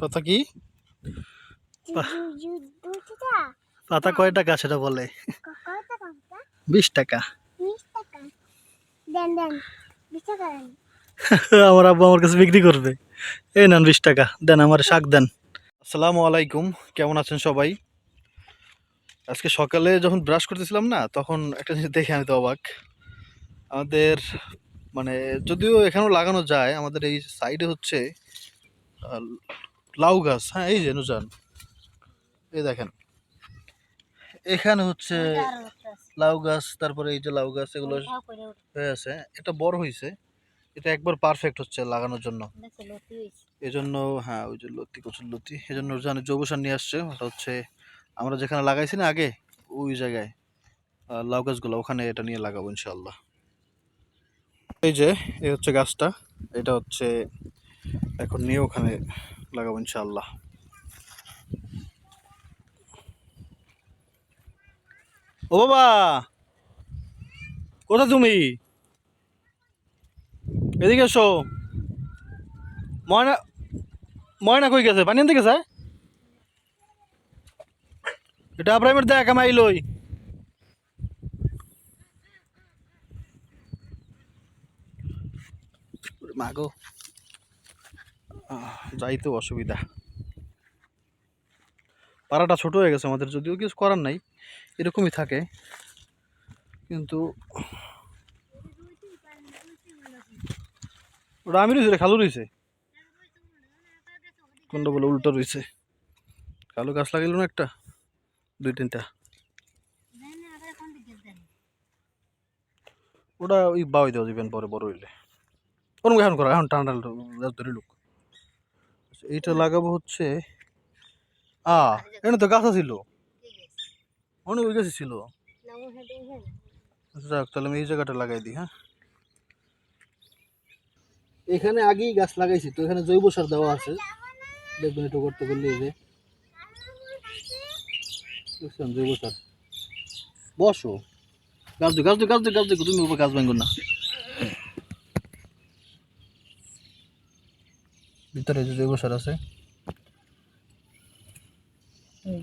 পাতা কি? পাতা। কয় টাকা সেটা বলে? বিশ টাকা। আমার আব্বু আমার কাছে বিক্রি করবে। এই নেন বিশ টাকা। দেন আমার শাক দেন। আসসালামু আলাইকুম। কেমন আছেন সবাই? আজকে সকালে যখন ব্রাশ করতেছিলাম না তখন একটা জিনিস দেখে আমি তো অবাক। আমাদের মানে যদিও এখানেও লাগানো যায় আমাদের এই সাইডে হচ্ছে লাউ গাছ হ্যাঁ এই যে নুজান। এই দেখেন। এখানে হচ্ছে লাউ গাছ তারপরে এই যে লাউ গাছ এগুলো হয়ে আছে। এটা বড় হয়েছে এটা একবার পারফেক্ট হচ্ছে লাগানোর জন্য। এই জন্য হ্যাঁ ওই যে লতি কচুর লতি। এই জন্য জানে জৈব সার নিয়ে আসছে। ওটা হচ্ছে আমরা যেখানে লাগাইছি না আগে ওই জায়গায় লাউ গাছগুলো ওখানে এটা নিয়ে লাগাবো ইনশাল্লাহ এই যে এই হচ্ছে গাছটা। এটা হচ্ছে এখন নিয়ে ওখানে লাগাবো ইনশাল্লাহ ও বাবা কোথা তুমি? এদিকে এসো। ময়না ময়না কই গেছে? পানি আনতে গেছে? এটা আব্রাহিমের দেখ, আমি আইলই। মাগো যাই তো অসুবিধা। পাড়াটা ছোট হয়ে গেছে আমাদের, যদিও কিছু করার নাই, এরকমই থাকে। কিন্তু ওটা আমি রয়েছে খালু রয়েছে। কোনটা বলে, উল্টো রয়েছে। কালো গাছ লাগাইল না একটা? দুই তিনটা। ওটা ওই বাউই দেওয়া দিবেন পরে, বড় হইলে। কোন এখন করা, এখন টানা ধরে লুক। এইটা লাগাবো হচ্ছে আ এখানে তো গাছ ছিল অনেক ওই গাছ ছিল। আচ্ছা, যাক তাহলে আমি এই জায়গাটা লাগাই দিই হ্যাঁ? এখানে আগেই গাছ লাগাইছি তো এখানে জৈব সার দেওয়া আছে। দেখবেন একটু করতে করলে এই যে। জৈব সার। বসো। গাছ দিও গাছ দিও গাছ দিও গাছ দিও তুমি গাছ ভাঙো না। ভিতরে যে জৈব সার আছে।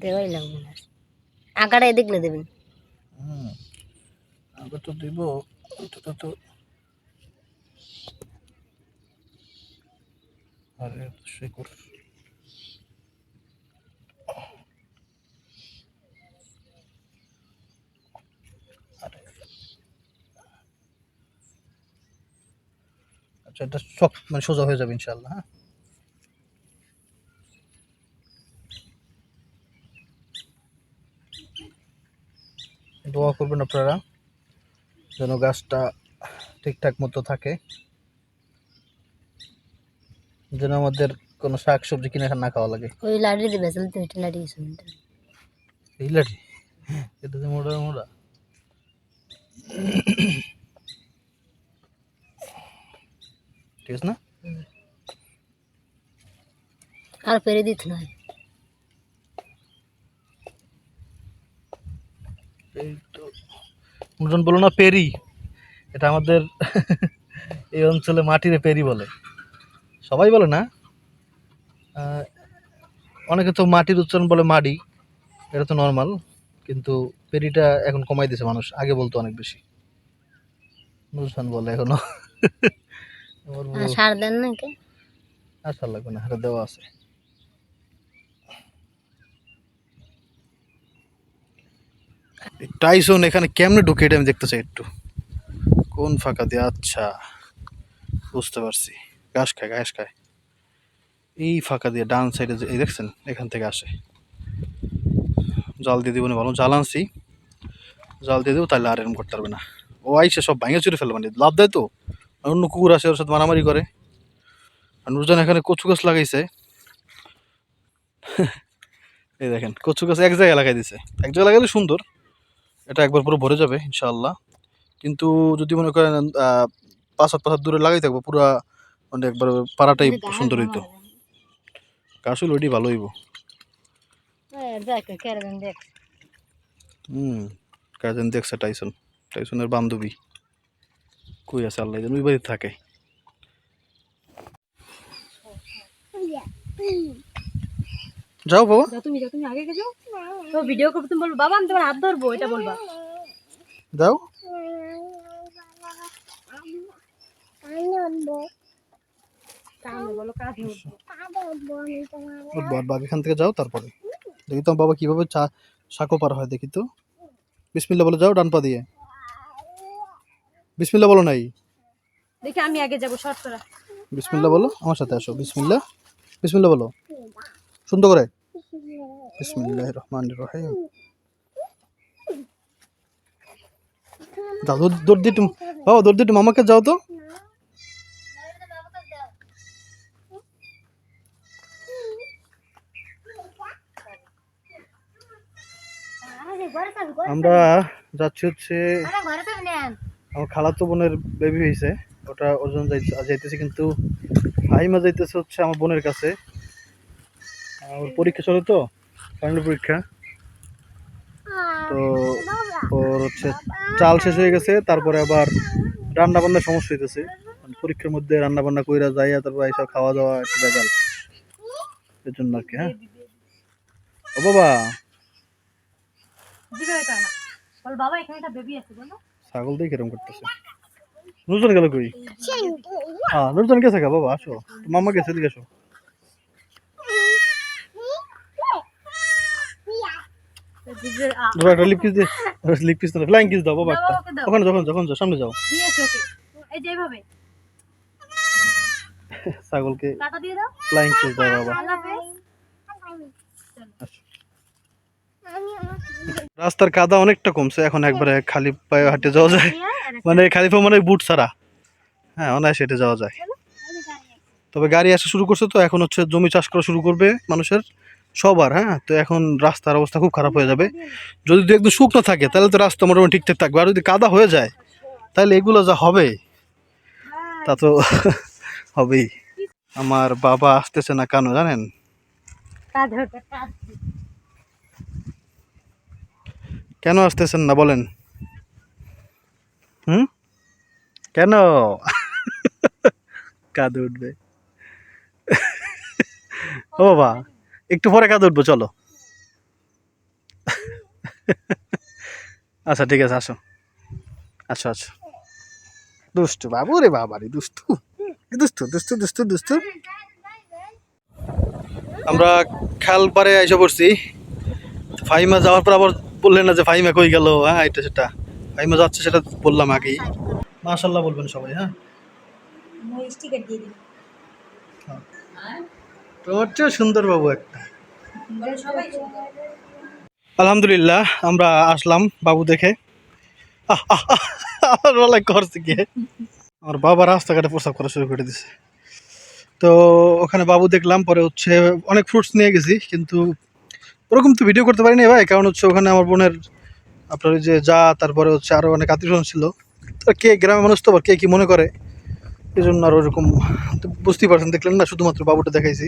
দেওয়াই লাগবে না। আঁকাটা দেখলে দেবেন। হুম আগে তো দিব অন্তত তো আরে শেকর আচ্ছা এটা সব মানে সোজা হয়ে যাবে ইনশাল্লাহ হ্যাঁ? দোয়া করবেন আপনারা যেন গাছটা ঠিকঠাক মতো থাকে যেন আমাদের কোনো শাক সবজি কিনে না খাওয়া লাগে। ওই লাড়ি দিবে চলতে ওইটা লাড়ি এই লাঠি এটা যে মোড়া মোড়া। ঠিক আছে না? আর ফেরে দিত না এই তো লোকজন বলো না পেরি। এটা আমাদের এই অঞ্চলে মাটিরে পেরি বলে। সবাই বলে না? অনেকে তো মাটির উচ্চারণ বলে মাডি এটা তো নর্মাল কিন্তু পেরিটা এখন কমাই দিয়েছে মানুষ আগে বলতো অনেক বেশি। নুরসান বলে এখনও। সার দেন নাকি আর সার লাগবে না হাতে দেওয়া আছে। টাইসন এখানে কেমনে ঢুকে এটা আমি দেখতে চাই একটু। কোন ফাঁকা দিয়ে? আচ্ছা বুঝতে পারছি। ঘাস খায় ঘাস খায়। এই ফাঁকা দিয়ে ডান সাইডে এই দেখছেন? এখান থেকে আসে। জাল দিয়ে দিব না ভালো। জাল আনছি। জাল দিয়ে দেবো, তাহলে আর এরকম করতে পারবে না। ও আইসে সব ভাঙে চুরে ফেলবে মানে। লাভ দেয় তো? অন্য কুকুর আসে ওর সাথে মারামারি করে। আর নুরজান এখানে কচু গাছ লাগাইছে। এই দেখেন, কচু গাছ এক জায়গায় লাগাই দিছে। এক জায়গায় লাগাইলে সুন্দর। এটা একবার পুরো ভরে যাবে ইনশাআল্লাহ। কিন্তু যদি মনে করেন পাঁচ হাত পাঁচ দূরে লাগাই থাকব পুরা মানে একবার পাড়াটাই সুন্দর হইতো। হইলে ওইটাই ভালো হইব। হুম কাজেন দেখছে টাইসন। টাইসনের বান্ধবী। কই আছে আল্লাহ ওই বাড়িতে থাকে। যাও বাবা। যাও তুমি যাও তুমি আগে গেছো তো ভিডিও করবে তুমি বলব বাবা আমি তোমার হাত ধরবো এটা বলবা। যাও। তোমার এখান থেকে যাও তারপরে। দেখি তো আমার বাবা কীভাবে চা সাঁকো পার হয় দেখি তো। বিসমিল্লা বলে যাও ডান পা দিয়ে। বিসমিল্লা বলো নাই। দেখি আমি আগে যাব শর্ট করা। বিসমিল্লা বলো আমার সাথে আসো বিসমিল্লা বিসমিল্লা বলো। সুন্দর করে? বিসমিল্লাহ রহমান রহিম। যাও দৌড় দৌড় বাবা তুমি মামাকে যাও তো। আমরা যাচ্ছি হচ্ছে আমার খালাতো বোনের বেবি হয়েছে। ওটা ওর জন্য যাইতেছে কিন্তু ফাহিমা যাইতেছে হচ্ছে আমার বোনের কাছে। ওর পরীক্ষা চলে তো? ফাইনাল পরীক্ষা। তো ওর হচ্ছে চাল শেষ হয়ে গেছে তারপরে আবার রান্না বান্নার সমস্যা হইতেছে। মানে পরীক্ষার মধ্যে রান্না বান্না কইরা যাইয়া তারপর এইসব খাওয়া দাওয়া একটু বেজাল এর জন্য আর কি হ্যাঁ? ও বাবা! ছাগল দিয়ে কিরম করতেছে। নুরজন গেল কই? হ্যাঁ নুরজন গেছে গা বাবা আসো। মামা গেছে এদিকে আসো তো দিবে আ, বাবা একটা লিপ কিস দে লিপ কিস ফ্লাইং কিস দাও বাবা একটা। ওখানে যখন যখন যাও সামনে যাও। দিয়ে এসো ওকে এই যে এইভাবে। ছাগলকে টাটা দিয়ে দাও। ফ্লাইং কিস দাও বাবা। আল্লাহ হাফেজ। আসো। রাস্তার কাদা অনেকটা কমছে এখন একবারে খালি পায়ে হাঁটে যাওয়া যায়। মানে খালি পায়ে মানে বুট ছাড়া। হ্যাঁ অনায়াসে হেঁটে যাওয়া যায়। তবে গাড়ি আসা শুরু করছে তো এখন হচ্ছে জমি চাষ করা শুরু করবে মানুষের। সবার হ্যাঁ? তো এখন রাস্তার অবস্থা খুব খারাপ হয়ে যাবে। যদি দু একদম শুকনো থাকে, তাহলে তো রাস্তা মোটামুটি ঠিকঠাক থাকবে। আর যদি কাদা হয়ে যায়, তাহলে এগুলো যা হবে, তা তো হবেই। আমার বাবা আসতেছে না কেন জানেন? কেন আসতেছেন না বলেন? হুম? কেন? কাঁদে উঠবে। ও বাবা। একটু পরে কাঁদে উঠবো চলো। আচ্ছা ঠিক আছে আসো। আচ্ছা আচ্ছা দুষ্টু বাবু রে বাবারি দুষ্টু। দুষ্টু দুষ্টু দুষ্টু দুষ্টু। আমরা খাল পারে এসে পড়ছি। ফাইমা যাওয়ার পর আবার বললেন না যে ফাইমা কই গেল হ্যাঁ এটা সেটা। ফাইমা যাচ্ছে সেটা বললাম আগেই। মাশাল্লাহ বলবেন সবাই হ্যাঁ। স্টিকার দিয়ে দিন। তোমার চেয়ে সুন্দর বাবু একটা আলহামদুলিল্লাহ, আমরা আসলাম বাবু দেখে। আমার আমার বাবা রাস্তাঘাটে প্রস্তাব করা শুরু করে দিছে। তো ওখানে বাবু দেখলাম, পরে হচ্ছে অনেক ফ্রুটস নিয়ে গেছি, কিন্তু ওরকম তো ভিডিও করতে পারিনি ভাই, কারণ হচ্ছে ওখানে আমার বোনের, আপনার ওই যে যা, তারপরে হচ্ছে আরও অনেক আত্মীয় ছিল। তো কে গ্রামের মানুষ তো কে কী মনে করে? এই জন্য আর ওরকম তো বুঝতেই পারছেন দেখলেন না শুধুমাত্র বাবুটা দেখাইছি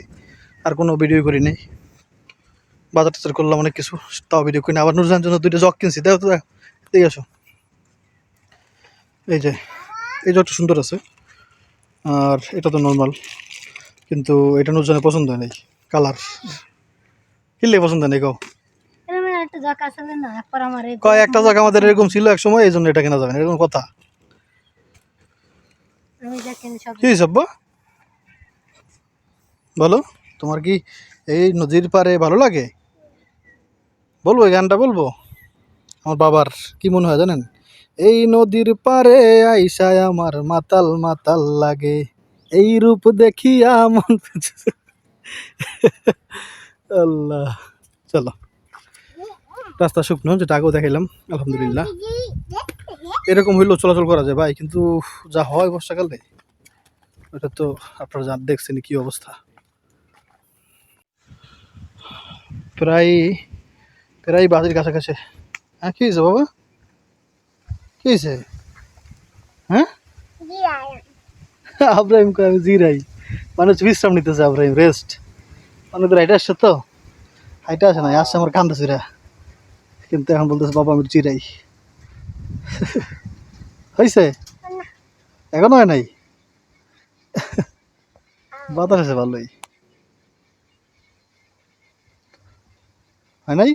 আর কোনো ভিডিও করি নাই। বাজার টাজার করলাম অনেক কিছু তাও ভিডিও করি আবার নুরজানের জন্য দুইটা জগ কিনছি দেখো তো দেখে আসো। এই যে এই জগটা সুন্দর আছে আর এটা তো নর্মাল কিন্তু এটা নুরজানের পছন্দ হয় নাই কালার কিনলে পছন্দ নেই না একবার কয় একটা জায়গা আমাদের এরকম ছিল এক সময় এই জন্য এটা কেনা যাবে না এরকম কথা। কি বলো তোমার কি এই নদীর পারে ভালো লাগে? বলব এই গানটা বলব? আমার বাবার কি মনে হয় জানেন? এই নদীর পারে আইসায় আমার মাতাল মাতাল লাগে। এই রূপ দেখিয়া মন আল্লাহ। চলো। রাস্তা শুকনো যেটা আগেও দেখাইলাম আলহামদুলিল্লাহ। এরকম হইলেও চলাচল করা যায় ভাই কিন্তু যা হয় বর্ষাকালে ওটা তো আপনারা যা দেখছেন কি অবস্থা। প্রায় প্রায় বাজির কাছাকাছি। হ্যাঁ কি হয়েছে বাবা? কি হয়েছে হ্যাঁ? আব্রাহিম আমি জিরাই। মানুষ বিশ্রাম নিতেছে আব্রাহিম রেস্ট অনেক দূর হাইটে আসছে তো? হাইটে আসে না আসছে আমার কান্দা চিরা কিন্তু এখন বলতেছে বাবা আমি জিরাই। হয়েছে এখনও হয় নাই? বাতাস আছে ভালোই। হয় নাই?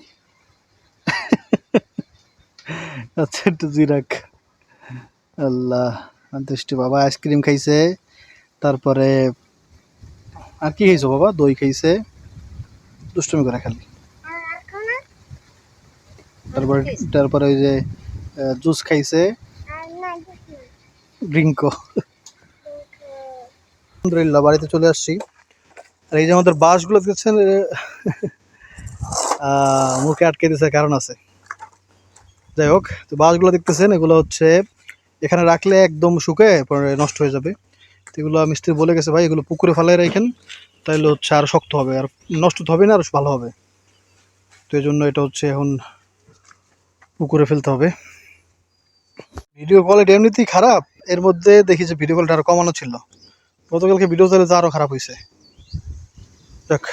আচ্ছা একটু জিরাক। আল্লাহ আন্তৃষ্টি বাবা আইসক্রিম খাইছে তারপরে আর কি খাইছো বাবা? দই খাইছে। দুষ্টমি করে খালি। তারপরে তারপরে ওই যে জুস খাইছে। ড্রিঙ্কও আলহামদুলিল্লাহ, বাড়িতে চলে আসছি। আর এই যে আমাদের বাসগুলো দেখছেন মুখে আটকে দিছে, কারণ আছে। যাই হোক, তো বাসগুলো দেখতেছেন, এগুলো হচ্ছে, এখানে রাখলে একদম শুকে নষ্ট হয়ে যাবে। তো এগুলো মিস্ত্রি বলে গেছে, ভাই, এগুলো পুকুরে ফেলাই রাখেন, তাইলে হচ্ছে আর শক্ত হবে, আর নষ্ট হবে না, আর ভালো হবে। তো এই জন্য এটা হচ্ছে এখন পুকুরে ফেলতে হবে। ভিডিও কোয়ালিটি এমনিতেই খারাপ। এর মধ্যে দেখি যে ভিডিও কোয়ালিটি আরও কমানো ছিল। গতকালকে ভিডিও চাইলে তো আরও খারাপ হয়েছে। যাক,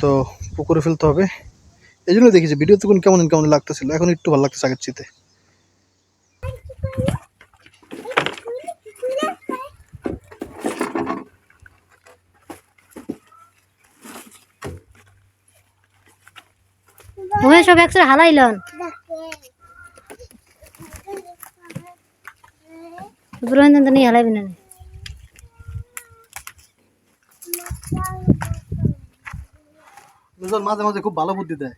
তো পুকুরে ফেলতে হবে। এই জন্য দেখি যে ভিডিও তখন কেমন কেমন লাগতেছিল। এখন একটু ভালো লাগতেছে আগের চিতে সব একসাথে হালাইলন। ইব্রাহিম তো ఎలా না মাঝে মাঝে খুব ভালো বুদ্ধি দেয়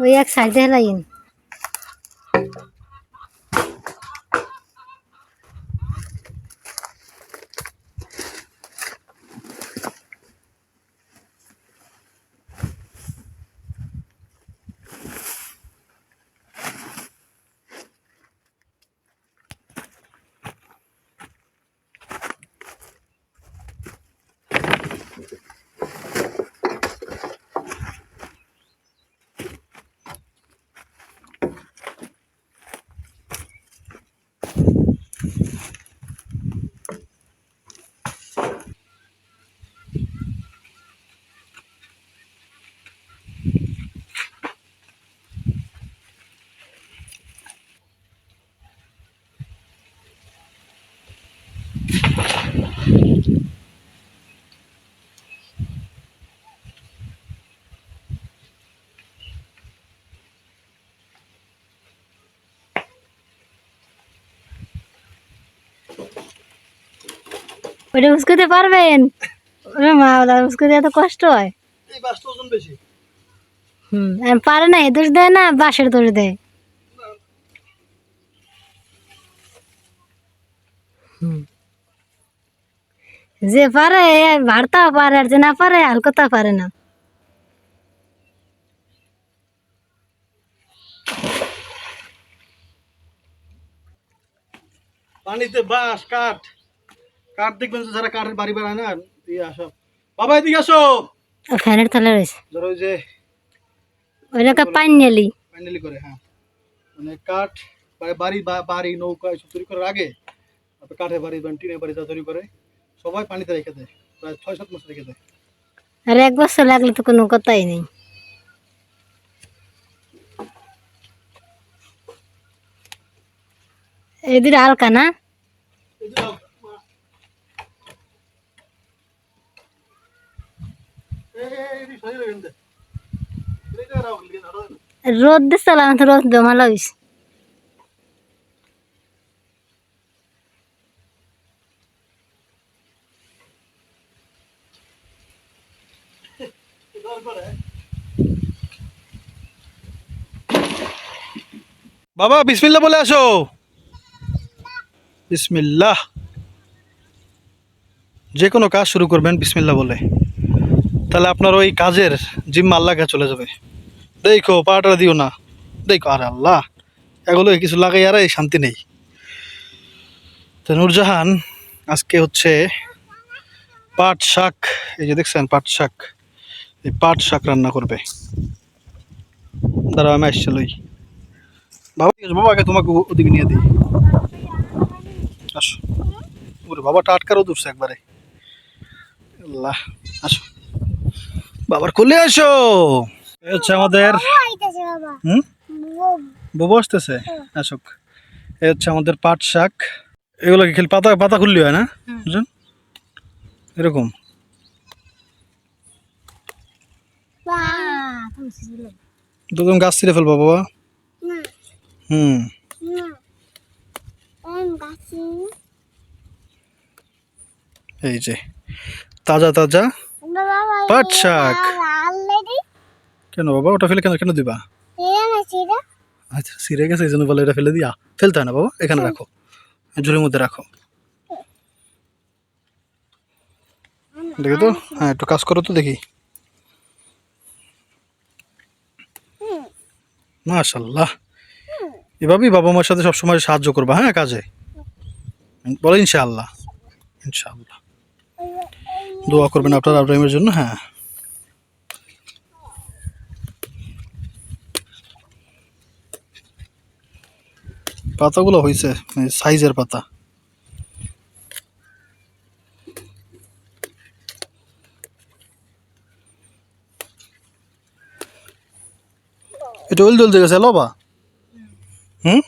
ওই এক সাইডে হেলাইন ওটা উস্কুতে পারবেন? ওরে মা বলা উস্কুতে এত কষ্ট হয়। এই বাসটা ওজন বেশি। হুম আর পারে না এ দোষ দেয় না বাসের দোষ দেয়। যে পারে ভাড়তাও পারে আর যে না পারে হালকতা পারে না। পানিতে বাঁশ কাঠ। কাঠ দেখবেন যারা কাঠের বাড়ি বানায় না দিয়ে আসো। বাবা এদিকে আসো। ফ্যানের তলে রয়েছে। ধরো যে ওইটাকে পাইন নিলি। ফাইনালি করে হ্যাঁ। মানে কাঠ বাড়ি বা- বাড়ি নৌকা এসব তৈরি করার আগে কাঠের বাড়ি বা টিনের বাড়ি যা তৈরি করে সবাই পানিতে রেখে দেয় প্রায় ছয় সাত মাস রেখে দেয় আর এক বছর লাগলে তো কোনো কথাই নেই এই দুটো হালকা না রোদ যে দাও, মা। এই, এই, এই, এই, সরিয়ে রাখেন দে। এই যে রাখো, লিখে ধরো। রোদ দিচ্ছে তো রোদ জমালো হয়েছে বাবা, বিসমিল্লাহ বলে আসো। বিসমিল্লাহ। যে কোনো কাজ শুরু করবেন, বিসমিল্লাহ বলে। তাহলে আপনার ওই কাজের জিম্মা আল্লাহ কাছে চলে যাবে। দেখো পাটা দিও না। দেখো, আরে আল্লাহ, এগুলো কিছু লাগাই, আর শান্তি নেই। তো নূরজাহান, আজকে হচ্ছে পাট শাক। এই যে দেখছেন, পাট শাক। এই পাট শাক রান্না করবে। দাঁড়া আমি আসছে লই। বাবা ঠিক আছে, বাবাকে তোমাকে ও- ওদিকে নিয়ে দিই। আসো। ওরে বাবা টাটকারও দূরছে একবারে। আল্লাহ আসো। বাবার কোলে আসো। হচ্ছে আমাদের হুম? বাবু। আসতেছে? আসুক এ হচ্ছে আমাদের পাট শাক। এগুলো কি খেলে পাতা পাতা খুললি হয় না। বুঝলেন? এরকম। তুমি গাছ ছিঁড়ে ফেলব বাবা। হুম। এই যে তাজা তাজা পাট শাক। কেন বাবা ওটা ফেলে কেন কেন দিবা? আচ্ছা সিরে গেছে এই জন্য বলে এটা ফেলে দিয়া। ফেলতে হয় না বাবা এখানে রাখো। ঝুড়ির মধ্যে রাখো। দেখি তো? হ্যাঁ একটু কাজ করো তো দেখি। মাশাল্লাহ। এভাবেই বাবা মার সাথে সবসময় সাহায্য করবা হ্যাঁ কাজে? বলো ইনশাআল্লাহ। ইনশাআল্লাহ। দোয়া করবেন আপনার আব্রাহিমের জন্য হ্যাঁ। পাতাগুলো হয়েছে সাইজের পাতা। এটা ওল জ্বলতে গেছে লবা? হুম?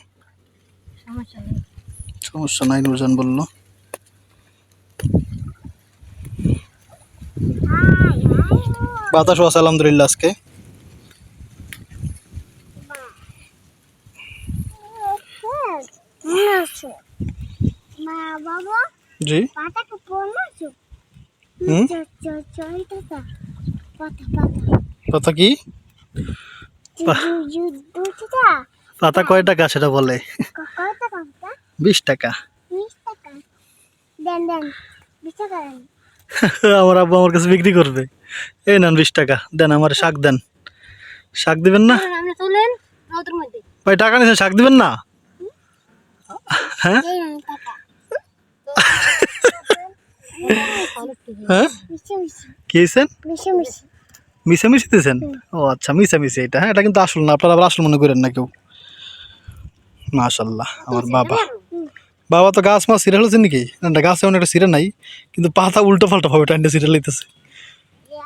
সমস্যা নাই। নুরজান বলল। বাতাসও আছে আলহামদুলিল্লাহ আজকে। জি। পাতা কি? পাতা কয় টাকা সেটা বলে? বিশ টাকা। আমার আব্বু আমার কাছে বিক্রি করবে। এই নেন বিশ টাকা। দেন আমার শাক দেন। শাক দিবেন না? ভাই টাকা নিয়েছেন শাক দিবেন না? হ্যাঁ? হ্যাঁ? কি মিশামিশি দিয়েছেন ও আচ্ছা মিশামিশি এটা হ্যাঁ এটা কিন্তু আসল না আপনারা আবার আসল মনে করেন না কেউ। মাশাল্লাহ আমার বাবা। বাবা তো গাছ মাছ সিরিয়াল হচ্ছে নাকি? না গাছে অনেক একটা সিরিয়াল নাই কিন্তু পাতা উল্টো পাল্টা ভাবে টাইনটা সিরিয়াল লইতেছে।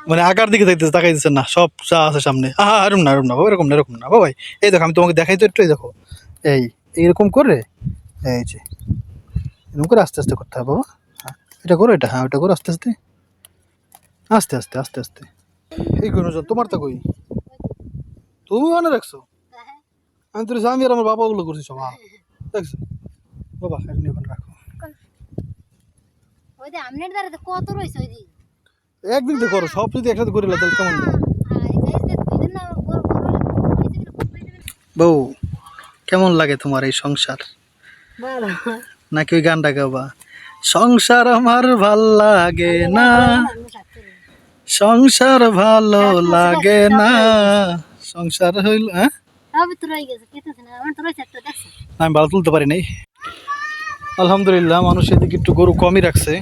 মানে আকার দিকে যাইতেছে তাকাই দিচ্ছে না সব যা আছে সামনে। আহা এরকম না এরকম না বাবা এরকম না এরকম না। বাবাই এই দেখো আমি তোমাকে দেখাই তো একটু এই দেখো। এই এইরকম করে এই যে এরকম করে আস্তে আস্তে করতে হবে বাবা। হ্যাঁ এটা করো এটা হ্যাঁ ওটা করো আস্তে আস্তে। আস্তে আস্তে আস্তে আস্তে। এই তোমার তো কই? তুমি মনে রাখছো আমি তোর আমি আর আমার বাবা ওগুলো করছি সব। দেখছ? বাবা ওখানে রাখো। ওই যে আমনের দ্বারা তো কত রয়েছে ওই যে একদিন তো করো সব যদি একসাথে করে তাহলে কেমন? বউ কেমন লাগে তোমার এই সংসার? নাকি ওই গানটা গাবা? সংসার আমার ভালো লাগে না। সংসার ভালো লাগে না। সংসার হইল হ্যাঁ? আমি ভালো তুলতে পারি নাই। আলহামদুলিল্লাহ মানুষ এদিকে একটু গরু কমই রাখছে।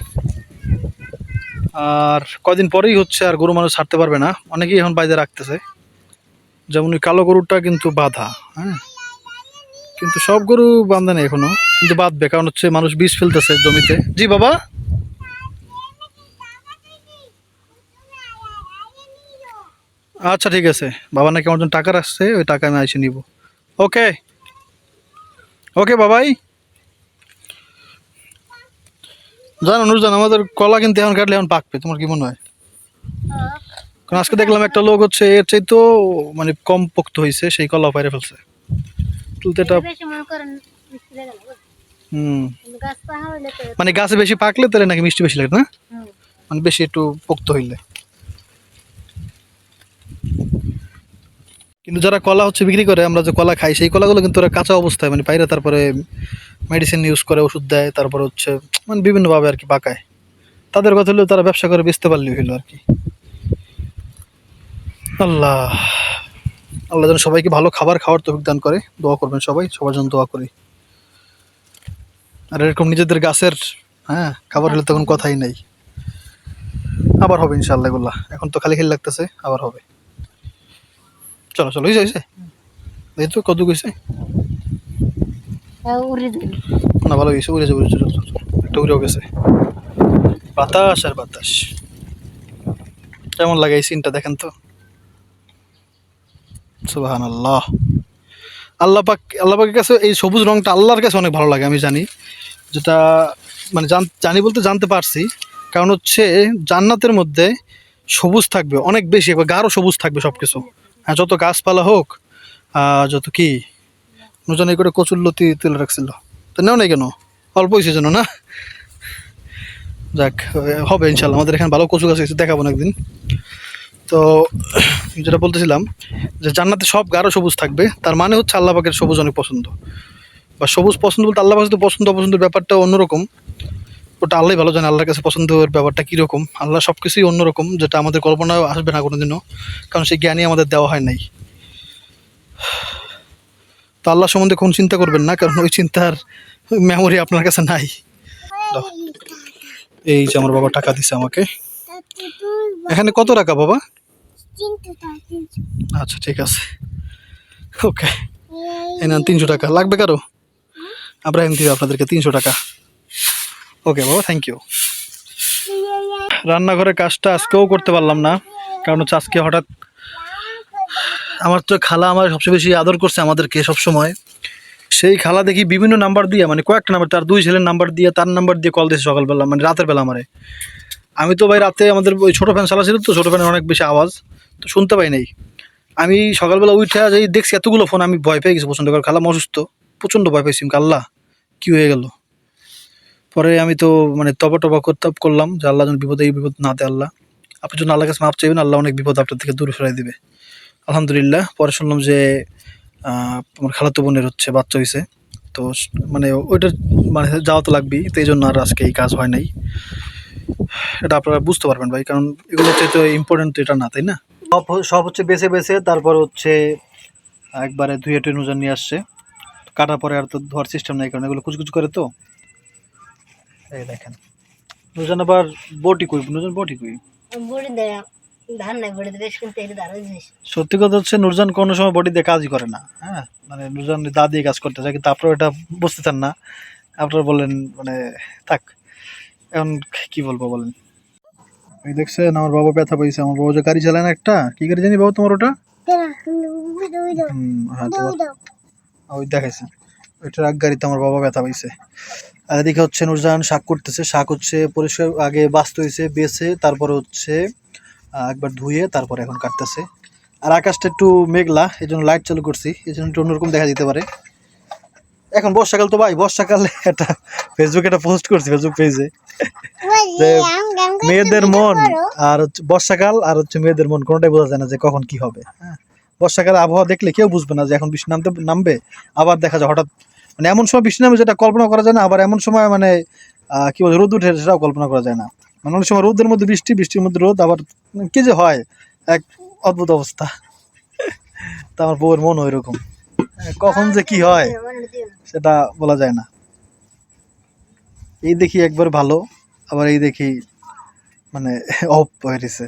আর কদিন পরেই হচ্ছে আর গরু মানুষ ছাড়তে পারবে না। অনেকেই এখন বাইরে রাখতেছে। যেমন ওই কালো গরুটা কিন্তু বাধা হ্যাঁ? কিন্তু সব গরু বান্ধা নেই এখনও কিন্তু বাঁধবে। কারণ হচ্ছে মানুষ বীজ ফেলতেছে জমিতে। জি বাবা? আচ্ছা ঠিক আছে। বাবা নাকি আমার জন্য টাকা রাখছে ওই টাকা আমি এসে নিব। ওকে। ওকে বাবাই। জানো নুরজান আমাদের কলা কিন্তু এখন কাটলে এখন পাকবে তোমার কি মনে হয়? কারণ আজকে দেখলাম একটা লোক হচ্ছে এর চাইতেও মানে কম পোক্ত হয়েছে সেই কলা পাইরে ফেলছে। তুলতে এটা হুম। মানে গাছে বেশি পাকলে তাহলে নাকি মিষ্টি বেশি লাগে না? মানে বেশি একটু পোক্ত হইলে। কিন্তু যারা কলা হচ্ছে বিক্রি করে, আমরা যে কলা খাই, সেই কলাগুলো কিন্তু ওরা কাঁচা অবস্থায় মানে বাইরে তারপরে মেডিসিন ইউজ করে, ওষুধ দেয়, তারপরে হচ্ছে মানে বিভিন্নভাবে আর কি পাকায়। তাদের কথা হলেও তারা ব্যবসা করে বেচতে পারলেই হইল আর কি। আল্লাহ। আল্লাহ যেন সবাইকে ভালো খাবার, খাওয়ার তৌফিক দান করে। দোয়া করবেন সবাই, সবার জন্য দোয়া করি। আর এরকম নিজেদের গাছের হ্যাঁ খাবার হলে তখন কথাই নাই। আবার হবে ইনশাল্লাহ এগুলা। এখন তো খালি খালি লাগতেছে, আবার হবে। চলো চলো হয়েছে হয়েছে এই তো কত গেছে না ভালো গেছে উড়ে যাবে উড়ে। একটা উড়েও গেছে। বাতাস আর বাতাস। কেমন লাগে এই সিনটা দেখেন তো? সুবাহান আল্লাহ আল্লাহ পাক আল্লাহ পাকের কাছে এই সবুজ রংটা আল্লাহর কাছে অনেক ভালো লাগে আমি জানি। যেটা মানে জান- বলতে জানতে পারছি। কারণ হচ্ছে জান্নাতের মধ্যে সবুজ থাকবে অনেক বেশি গাঢ় সবুজ থাকবে সব কিছু যত গাছপালা হোক যত কি নুজন করে কচুর লতি তুলে রাখছিল। তো নেও নাই কেন? অল্প হয়েছে যেন, না? যাক, হবে ইনশাল্লাহ আমাদের এখানে ভালো কচু গাছ আছে দেখাবো একদিন। তো যেটা বলতেছিলাম, যে জান্নাতে সব গাঢ় সবুজ থাকবে, তার মানে হচ্ছে আল্লাহ পাকের সবুজ অনেক পছন্দ। বা সবুজ পছন্দ বলতে আল্লাহ পাকের পছন্দ অপছন্দের ব্যাপারটা অন্যরকম। ওটা আল্লাহ ভালো জানে আল্লাহর কাছে পছন্দের ব্যাপারটা কীরকম। আল্লাহ সব কিছুই অন্যরকম, যেটা আমাদের কল্পনা আসবে না কোনোদিনও, কারণ সেই জ্ঞানই আমাদের দেওয়া হয় নাই। তো আল্লাহ সম্বন্ধে কোন চিন্তা করবেন না, কারণ ওই চিন্তার মেমোরি আপনার কাছে নাই। এই যে আমার বাবা টাকা দিছে আমাকে। এখানে কত টাকা বাবা? আচ্ছা ঠিক আছে। ওকে। এই নেন তিনশো টাকা। লাগবে কারও? আব্রাহিম দিবে আপনাদেরকে তিনশো টাকা। ওকে বাবা থ্যাংক ইউ রান্নাঘরের কাজটা আজকেও করতে পারলাম না, কারণ হচ্ছে আজকে হঠাৎ আমার তো খালা আমার সবচেয়ে বেশি আদর করছে আমাদেরকে সবসময়। সেই খালা দেখি বিভিন্ন নাম্বার দিয়ে মানে কয়েকটা নাম্বার তার দুই ছেলের নাম্বার দিয়ে, তার নাম্বার দিয়ে কল দিয়েছে সকালবেলা মানে রাতের বেলা আমারে। আমি তো ভাই রাতে আমাদের ওই ছোটো ফ্যান চালা ছিল তো, ছোটো ফ্যানের অনেক বেশি আওয়াজ, তো শুনতে পাই নাই। আমি সকালবেলা উঠে যাই দেখছি এতগুলো ফোন আমি ভয় পেয়ে গেছি প্রচণ্ড করে। খালাম অসুস্থ প্রচণ্ড ভয় পেয়েছি আল্লাহ, কী হয়ে গেল? পরে আমি তো মানে তবা টবা করতে করলাম যে আল্লাহ যেন বিপদে এই বিপদ না দেয় আল্লাহ। আপনি যখন আল্লাহ কাছে মাপ চাইবেন, আল্লাহ অনেক বিপদ আপনার থেকে দূরে সরাই দেবে। আলহামদুলিল্লাহ, পরে শুনলাম যে আমার খালাতো বোনের হচ্ছে বাচ্চা হয়েছে তো মানে ওইটা মানে যাওয়া তো লাগবেই, তো এই জন্য আর আজকে এই কাজ হয় নাই। এটা আপনারা বুঝতে পারবেন ভাই, কারণ এগুলো হচ্ছে তো ইম্পর্টেন্ট এটা না, তাই না? সব সব হচ্ছে বেছে বেছে, তারপর হচ্ছে একবারে ধুয়ে টুয়ে নিয়ে আসছে। কাটার পরে আর তো ধোয়ার সিস্টেম নেই, কারণ এগুলো কুচকুচ করে তো। এই দেখেন। নুজন আবার বটি কই? নুজন বটি কই? ধান নাই কিন্তু জিনিস। সত্যি কথা হচ্ছে নুরজান কোনো সময় দিয়ে কাজই করে না হ্যাঁ? মানে নুরজান দা দিয়ে কাজ করতে চায় কিন্তু আপনারা এটা বুঝতে চান না। আপনারা বললেন মানে থাক এখন কি বলব বলেন? এই দেখছেন আমার বাবা ব্যথা পাইছে আমার বাবা যে গাড়ি চালায় না একটা কি গাড়ি জানি বাবা তোমার ওটা? হ্যাঁ ওই দেখাইছি ওই ট্রাক গাড়িতে আমার বাবা ব্যথা পাইছে। এদিকে হচ্ছে নুরজাহান শাক করতেছে। শাক হচ্ছে পরিষ্কার আগে বাঁচতে হয়েছে বেছে তারপরে হচ্ছে একবার ধুয়ে তারপরে এখন কাটতেছে। আর আকাশটা একটু মেঘলা এই জন্য লাইট চালু করছি এই জন্য একটু অন্যরকম দেখা যেতে পারে। এখন বর্ষাকাল তো ভাই বর্ষাকালে একটা ফেসবুকে একটা পোস্ট করছি ফেসবুক পেজে যে মেয়েদের মন আর হচ্ছে বর্ষাকাল আর হচ্ছে মেয়েদের মন কোনোটাই বোঝা যায় না যে কখন কি হবে হ্যাঁ। বর্ষাকালে আবহাওয়া দেখলে কেউ বুঝবে না যে এখন বৃষ্টি নামতে নামবে আবার দেখা যায় হঠাৎ মানে এমন সময় বৃষ্টি নামবে যেটা কল্পনা করা যায় না আবার এমন সময় মানে কি বলে রোদ উঠে সেটাও কল্পনা করা যায় না। মানে অনেক সময় রোদের মধ্যে বৃষ্টি বৃষ্টির মধ্যে রোদ আবার কি যে হয় এক অদ্ভুত অবস্থা। তা আমার বউয়ের মন ওইরকম। হ্যাঁ, কখন যে কি হয় সেটা বলা যায় না। এই দেখি একবার ভালো আবার এই দেখি মানে অফ হয়ে গেছে।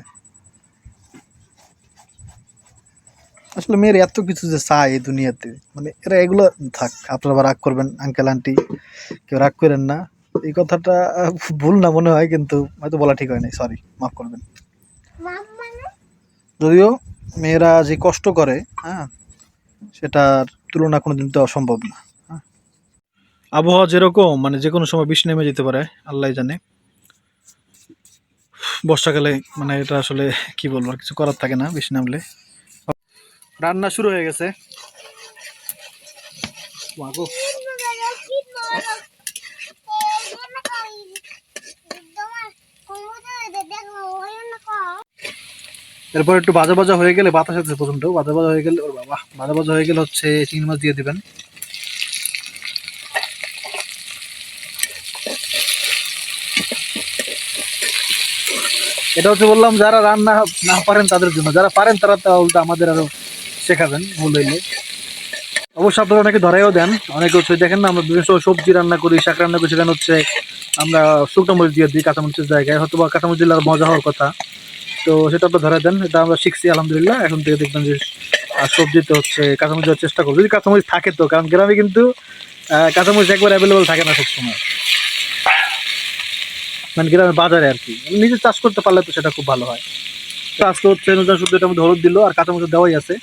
আসলে মেয়ের এত কিছু যে চায় এই দুনিয়াতে। মানে এরা এগুলো থাক, আপনারা রাগ করবেন আঙ্কেল আন্টি কেউ রাগ করেন না। এই কথাটা ভুল না মনে হয়, কিন্তু হয়তো বলা ঠিক হয় নাই সরি মাফ করবেন। যদিও মেয়েরা যে কষ্ট করে হ্যাঁ সেটার তুলনা কোনো দিন তো অসম্ভব না হ্যাঁ। আবহাওয়া যেরকম মানে যে কোনো সময় বৃষ্টি নেমে যেতে পারে আল্লাহ জানে। বর্ষাকালে মানে এটা আসলে কি বলব, আর কিছু করার থাকে না বৃষ্টি নামলে। রান্না শুরু হয়ে গেছে। এরপর একটু ভাজা ভাজা হয়ে গেলে বাতাস আছে প্রথমটা ভাজা ভাজা হয়ে গেলে ওর বাবা ভাজা ভাজা হয়ে গেলে হচ্ছে চিংড়ি মাছ দিয়ে দিবেন। এটা হচ্ছে বললাম, যারা রান্না না পারেন তাদের জন্য। যারা পারেন তারা তা আমাদের আরও শেখাবেন ভুল হইলে। অবশ্য আপনারা অনেকে ধরাইও দেন। অনেকে হচ্ছে দেখেন না, আমরা বিভিন্ন সময় সবজি রান্না করি, শাক রান্না করি, সেখানে হচ্ছে আমরা শুকনো মরিচ দিয়ে দিই কাঁচামরিচের জায়গায় হয়তো বা কাঁচামরিচ দিলে মজা হওয়ার কথা। তো সেটা আপনার ধরা দেন, এটা আমরা শিখছি, আলহামদুলিল্লাহ। এখন থেকে দেখবেন যে সবজিতে হচ্ছে কাঁচামরিচ দেওয়ার চেষ্টা করব। যদি কাঁচামরিচ থাকে তো, কারণ গ্রামে কিন্তু কাঁচামরিচ একবার অ্যাভেলেবল থাকে না সবসময়। মানে গ্রামের বাজারে আর কি। নিজে চাষ করতে পারলে তো সেটা খুব ভালো হয়। তো আজকে নতুন শুধু এটার মধ্যে হলুদ দিল, আর কাঁচামরিচ দেওয়াই আছে।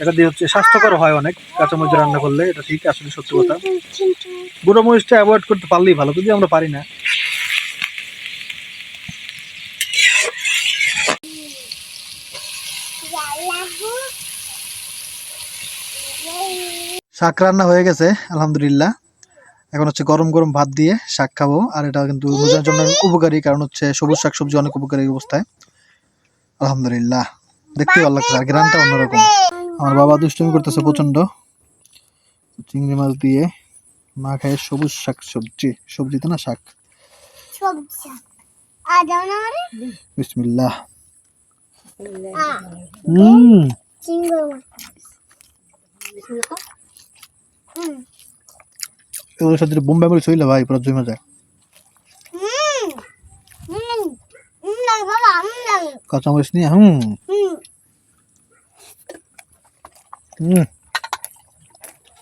এটা দিয়ে হচ্ছে স্বাস্থ্যকর হয় অনেক, কাঁচামরিচ রান্না করলে, এটা ঠিক, আসলে সত্যি কথা। গুঁড়ো মরিচটা অ্যাভয়েড করতে পারলেই ভালো যদি আমরা পারি না। শাক রান্না হয়ে গেছে, আলহামদুলিল্লাহ। এখন হচ্ছে গরম গরম ভাত দিয়ে শাক খাব, আর এটা কিন্তু রোজার জন্য উপকারী, কারণ হচ্ছে সবুজ শাক সবজি অনেক উপকারী অবস্থায়। আলহামদুলিল্লাহ। দেখতে ভালো লাগছে, আর গ্রানটা অন্যরকম। আমার বাবা দুষ্টুমি করতেছে প্রচণ্ড চিংড়ি মাছ দিয়ে মা খায় সবুজ শাক সবজি সবজি তো না শাক বিসমিল্লাহ। হুম। সাথে বোম্বে মরিচ হইলে ভাই পুরো জমে যায়। হুম। হুম। হুম। লাগে বাবা হুম লাগে কাঁচা মরিচ নিয়ে হুম হুম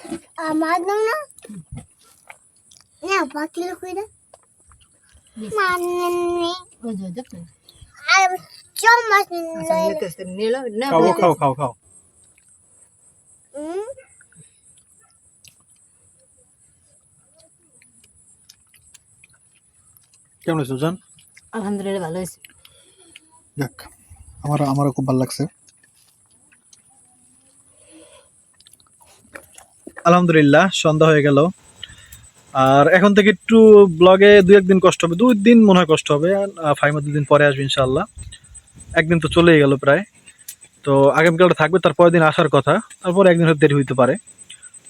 হুম আমার দাও না না বাকি লোক কইরা মানে আর চামচ নিলে খাও কেমন হয়েছে জান আলহামদুলিল্লাহ ভালো হয়েছে। যাক আমার আমারও খুব ভালো লাগছে। আলহামদুলিল্লাহ সন্ধ্যা হয়ে গেল। আর এখন থেকে একটু ব্লগে দু একদিন কষ্ট হবে। দুই দিন মনে হয় কষ্ট হবে। ফাইমা দুদিন পরে আসবে ইনশাল্লাহ একদিন তো চলেই গেল প্রায়। তো আগামীকালটা থাকবে তার পরের দিন আসার কথা। তারপর একদিন হয়তো দেরি হইতে পারে।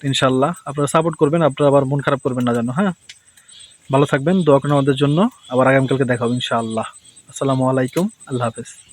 ইনশাল্লাহ আপনারা সাপোর্ট করবেন আপনারা আবার মন খারাপ করবেন না জানো হ্যাঁ? ভালো থাকবেন, দোয়া করেন আমাদের জন্য। আবার আগামীকালকে দেখা হবে, ইনশাআল্লাহ। আসসালামু আলাইকুম, আল্লাহ হাফেজ।